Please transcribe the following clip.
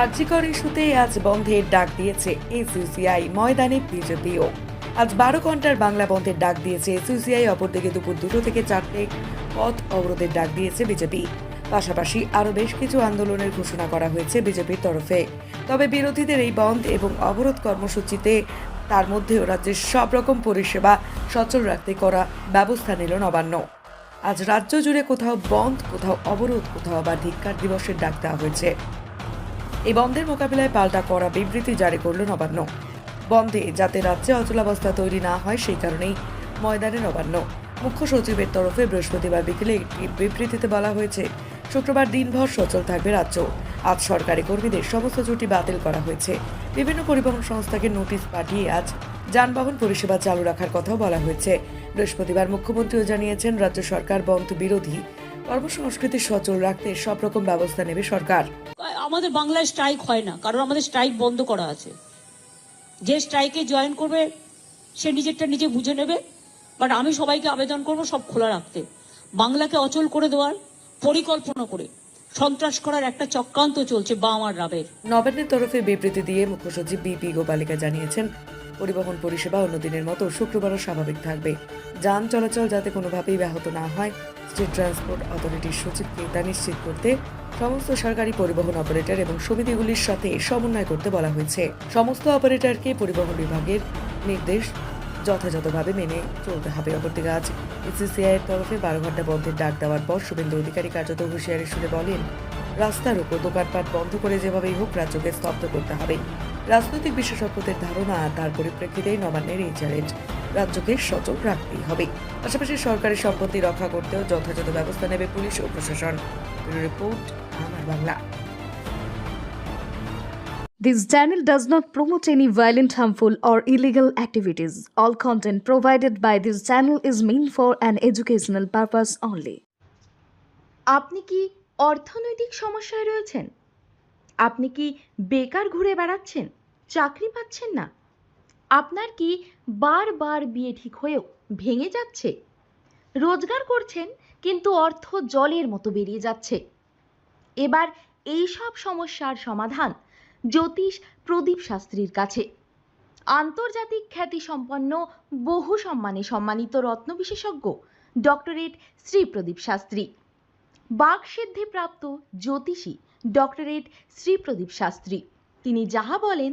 আর্জিকর ইস্যুতে আজ বন্ধের ডাক দিয়েছে এসইউসিআই, ময়দানে বিজেপিও। আজ বারো ঘণ্টার বাংলা বন্ধের ডাক দিয়েছে এসইউসিআই, অপরদিকে দুপুর দুটো থেকে চারটে পথ অবরোধের ডাক দিয়েছে বিজেপি। পাশাপাশি আরও বেশ কিছু আন্দোলনের ঘোষণা করা হয়েছে বিজেপির তরফে। তবে বিরোধীদের এই বন্ধ এবং অবরোধ কর্মসূচিতে তার মধ্যেও রাজ্যের সব রকম পরিষেবা সচল রাখতে করা ব্যবস্থা নিল নবান্ন। আজ রাজ্য জুড়ে কোথাও বন্ধ, কোথাও অবরোধ, কোথাও আবার ধিক্কার দিবসের ডাক দেওয়া হয়েছে। এই বন্ধের মোকাবিলায় পাল্টা করা বিবৃতি জারি করল নবান্ন। বন্ধে যাতে রাজ্যে অচলাবস্থা তৈরি না হয় সেই কারণেই ময়দানে নবান্ন। মুখ্য সচিবের তরফে বৃহস্পতিবার বিকেলে একটি বিবৃতিতে বলা হয়েছে, শুক্রবার দিনভর সচল থাকবে রাজ্য। আজ সরকারি কর্মীদের সমস্ত ছুটি বাতিল করা হয়েছে। বিভিন্ন পরিবহন সংস্থাকে নোটিশ পাঠিয়ে আজ যানবাহন পরিষেবা চালু রাখার কথাও বলা হয়েছে। বৃহস্পতিবার মুখ্যমন্ত্রীও জানিয়েছেন, রাজ্য সরকার বন্ধ বিরোধী কর্মসংস্কৃতি সচল রাখতে সব রকম ব্যবস্থা নেবে সরকার। আমাদের বাংলায় স্ট্রাইক হয় না, কারণ আমাদের স্ট্রাইক বন্ধ করা আছে। যে স্ট্রাইকে জয়েন করবে, সে নিজেরটা নিজে বুঝে নেবে বাট আমি সবাইকে আবেদন করব সব খোলা রাখতে। বাংলাকে অচল করে দেওয়ার, পরিকল্পনা করে সন্ত্রাস করার একটা চক্রান্ত চলছে বাম আর রাবের। নবান্নের তরফে বিবৃতি দিয়ে মুখ্যসচিব বিপি গোপালিকা জানিয়েছেন পরিবহন, পরিষেবা অন্যদিনের মতো শুক্রবারও স্বাভাবিক থাকবে। যান চলাচল যাতে কোনোভাবেই ব্যাহত না হয় স্টেট ট্রান্সপোর্ট অথরিটির সচিবকে তা নিশ্চিত করতে সমস্ত সরকারি পরিবহন অপারেটর এবং সমিতিগুলির সাথে সমন্বয় করতে বলা হয়েছে। সমস্ত অপারেটরকে পরিবহন বিভাগের নির্দেশ যথাযথভাবে মেনে চলতে হবে। অপরদিকে আজ এর তরফে বারো ঘণ্টা বন্ধের ডাক দেওয়ার পর শুভেন্দু অধিকারী কার্যত হুঁশিয়ারি সুরে বলেন, রাস্তার উপর দোকানপাট বন্ধ করে যেভাবেই হোক রাজ্যকে স্তব্ধ করতে হবে। রাজনৈতিক বিশেষজ্ঞদের ধারণা তার পরিপ্রেক্ষিতেই নবান্নের এই চ্যালেঞ্জ রাজ্যকে সচল রাখতেই হবে। পাশাপাশি সরকারি সম্পত্তি রক্ষা করতেও যথাযথ ব্যবস্থা নেবে পুলিশ ও প্রশাসন। রিপোর্ট আমার Bangla. This channel does not promote any violent, harmful, or illegal activities. All content provided by this channel is meant for an educational purpose only. আপনি কি অর্থনৈতিক সমস্যায় রয়েছেন? আপনি কি বেকার ঘুরে বেড়াচ্ছেন? চাকরি পাচ্ছেন না। আপনার কি বারবার বিয়ে ঠিক হয়েও ভেঙে যাচ্ছে? রোজগার করছেন, কিন্তু অর্থ জলের মতো বেরিয়ে যাচ্ছে। এবার এই সব সমস্যার সমাধান জ্যোতিষ প্রদীপ শাস্ত্রীর কাছে। আন্তর্জাতিক খ্যাতিসম্পন্ন, বহু সম্মানে সম্মানিত রত্ন বিশেষজ্ঞ ডক্টরেট শ্রী প্রদীপ শাস্ত্রী। বাকসিদ্ধিপ্রাপ্ত জ্যোতিষী ডক্টরেট শ্রী প্রদীপ শাস্ত্রী। তিনি যাহা বলেন